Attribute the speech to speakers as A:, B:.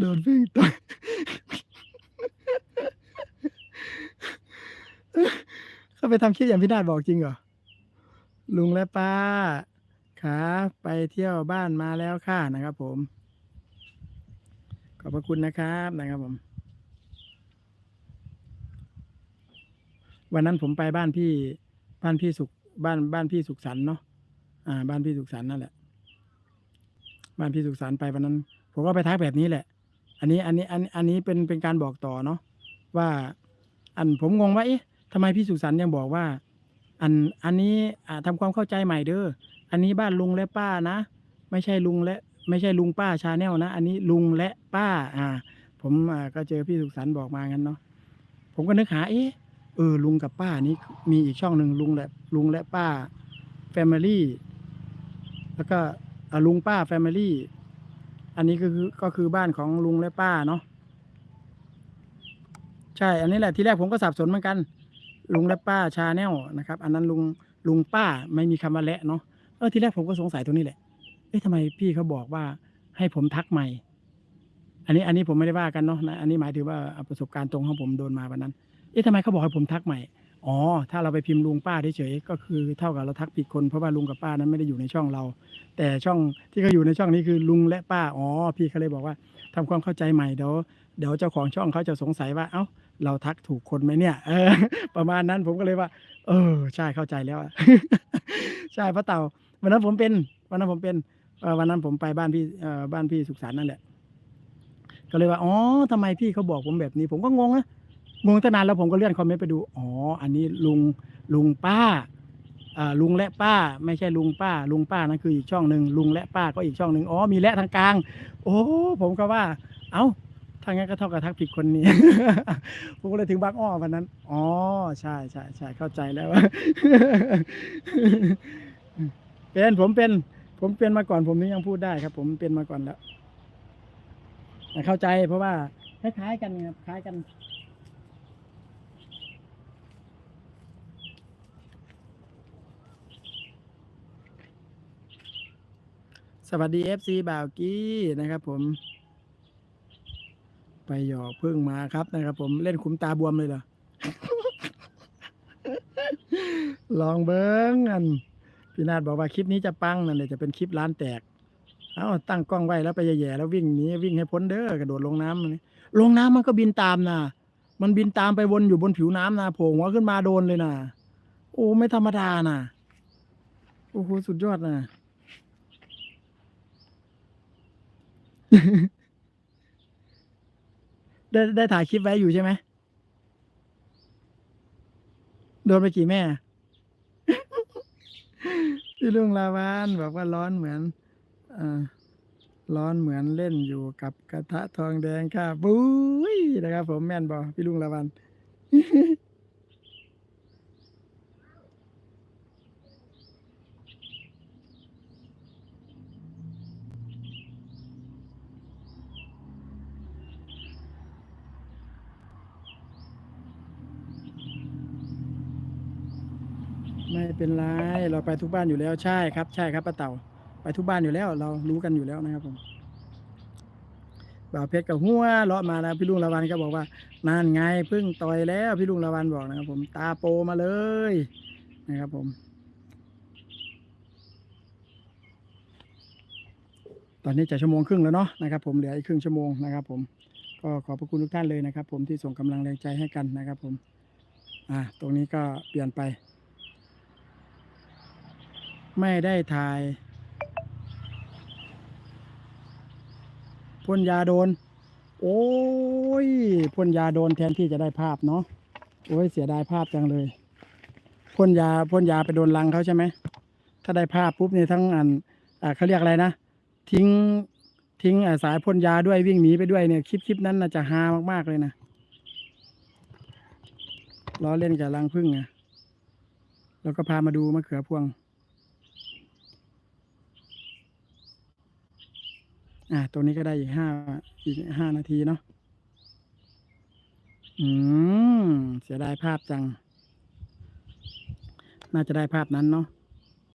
A: โดนพึ่งต่อยเขาไปทำคลิปอย่างพี่นาดบอกจริงเหรอ ลุงและป้าขาไปเที่ยวบ้านมาแล้วค่ะนะครับผม ขอบพระคุณนะครับนะครับผม วันนั้นผมไปบ้านพี่บ้านพี่สุขบ้านบ้านพี่สุขสันเนาะอ่า บ้านพี่สุขสันนั่นแหละ บ้านพี่สุขสันไปวันนั้น ผมก็ไปทักแบบนี้แหละ อันนี้อันนี้อันอันนี้เป็นเป็นการบอกต่อเนาะว่าอันผมงงว่าเอ๊ะทำไมพี่สุสันต์ยังบอกว่า อันอันนี้อ่าทำความเข้าใจใหม่เด้ออันนี้บ้านลุงและป้านะ ไม่ใช่ลุงและ ไม่ใช่ลุงป้าชาแนลนะ อันนี้ลุงและป้า อ่า ผมอ่าก็เจอพี่สุขสันต์บอกมางั้นเนาะผมก็นึกหาเอ๊ะเออลุงกับป้านี่มีอีกช่องหนึ่งลุงและลุงและป้าแฟมิลี่แล้วก็ลุงป้าแฟมิลี่ อันนี้ก็คือก็คือบ้านของลุงและป้าเนาะใช่ อันนี้แหละที่แรกผมก็สับสนเหมือนกัน ลุงและป้าชาแนลนะครับ อันนั้นลุงลุงป้าไม่มีคำว่าและเนาะเออทีแรกผมก็สงสัยตรงนี้แหละเอ๊ะทำไมพี่เขาบอกว่าให้ผมทักใหม่ อันนี้อันนี้ผมไม่ได้ว่ากันเนาะนะอันนี้หมายถึงว่าเอาประสบการณ์ตรงของผมโดนมาวันนั้น เอ๊ะทำไมเขาบอกให้ผมทักใหม่ อ๋อ ถ้าเราไปพิมพ์ลุงป้าเฉยๆก็คือเท่ากับเราทักผิดคนเพราะว่าลุงกับป้านั้นไม่ได้อยู่ในช่องเรา แต่ช่องที่เขาอยู่ในช่องนี้คือลุงและป้าอ๋อพี่เขาเลยบอกว่าทำความเข้าใจใหม่เดี๋ยวเดี๋ยวเจ้าของช่องเขาจะสงสัยว่าเอ้าเราทักถูกคนไหมเนี่ยเออประมาณนั้นผมก็เลยว่า เออใช่เข้าใจแล้วใช่พระเต่าวันนั้นผมเป็น วันนั้นผมเป็นวันนั้นผมไปบ้านพี่บ้านพี่สุขสันต์นั่นแหละ ก็เลยว่าอ๋อทำไมพี่เขาบอกผมแบบนี้ ผมก็งงนะ งงตั้งนานแล้วผมก็เลื่อนคอมเมนต์ไปดู อ๋อ อันนี้ลุงลุงป้าอ่าลุงและป้า ไม่ใช่ลุงป้า ลุงป้านั่นคืออีกช่องหนึ่งลุงและป้าก็อีกช่องหนึ่งอ๋อมีและทางกลาง โอ้ผมก็ว่า เอ้าถ้างั้นก็เท่ากับทักผิดคนนี้ผมก็เลยถึงบางอ้อวันนั้น อ๋อใช่ใช่ใช่เข้าใจแล้วเป็นผมเป็น ผมเป็นมาก่อนผมนี่ยังพูดได้ครับ ผมเป็นมาก่อนแล้วแต่เข้าใจเพราะว่าคล้ายๆกันครับคล้ายกัน สวัสดี FC บ่าวกี้นะครับ ผม ไปหยอกเพึ่งมาครับนะครับ ผมเล่นคุ้มตาบวมเลยเหรอ ลองเบิ้งอันพี่นาฏบอกว่าคลิปนี้จะปังนั่นเลยจะเป็นคลิปร้านแตก เอาตั้งกล้องไว้แล้วไปแย่ๆแล้ววิ่งหนีวิ่งให้พ้นเด้อกระโดดลงน้ำนี่ลงน้ำมันก็บินตามนะมันบินตามไปวนอยู่บนผิวน้ำนะโผล่หัวขึ้นมาโดนเลยนะโอ้ไม่ธรรมดานะโอ้โหสุดยอดนะ ได้ได้ถ่ายคลิปไว้อยู่ใช่ไหม โดนไปกี่แม่พี่ลุงลาวานบอกว่าร้อนเหมือนอร้อนเหมือนเล่นอยู่กับกระทะทองแดงค่ะบุ้ยนะครับผมแม่นบอพี่ลุงลาวัน เป็นไรเราไปทุกบ้านอยู่แล้วใช่ครับ ใช่ครับป้าเต่า ไปทุกบ้านอยู่แล้ว เรารู้กันอยู่แล้วนะครับผมบ่าวเพชรกับหัวเลาะมาแล้วพี่ลุงละวันก็บอกว่านั่นไงเพึ่งต่อยแล้วพี่ลุงละวันบอกนะครับ ผมตาโปมาเลยนะครับผม ตอนนี้จะชั่วโมงครึ่งแล้วเนาะนะครับ ผมเหลืออีกครึ่งชั่วโมงนะครับ ผมก็ขอบพระคุณทุกท่านเลยนะครับ ผมที่ส่งกำลังแรงใจให้กันนะครับ ผม อ่า ตรงนี้ก็เปลี่ยนไป ไม่ได้ถ่ายพ่นยาโดน โอ้ยพ่นยาโดนแทนที่จะได้ภาพเนาะโอ้ยเสียดายภาพจังเลยพ่นยาพ่นยาไปโดนรังเขาใช่ไหมถ้าได้ภาพปุ๊บนี่ทั้งอันอ่าเขาเรียกอะไรนะทิ้งทิ้งสายพ่นยาด้วยวิ่งหนีไปด้วยเนี่ยคลิปคลิปนั้นน่าจะฮามากๆเลยนะล้อเล่นกับรังพึ่งไงแล้วก็พามาดูมะเขือพวง อ่าตรงนี้ก็ได้อีกห้าอีกห้านาทีเนาะอืม เสียดายภาพจัง น่าจะได้ภาพนั้นเนาะ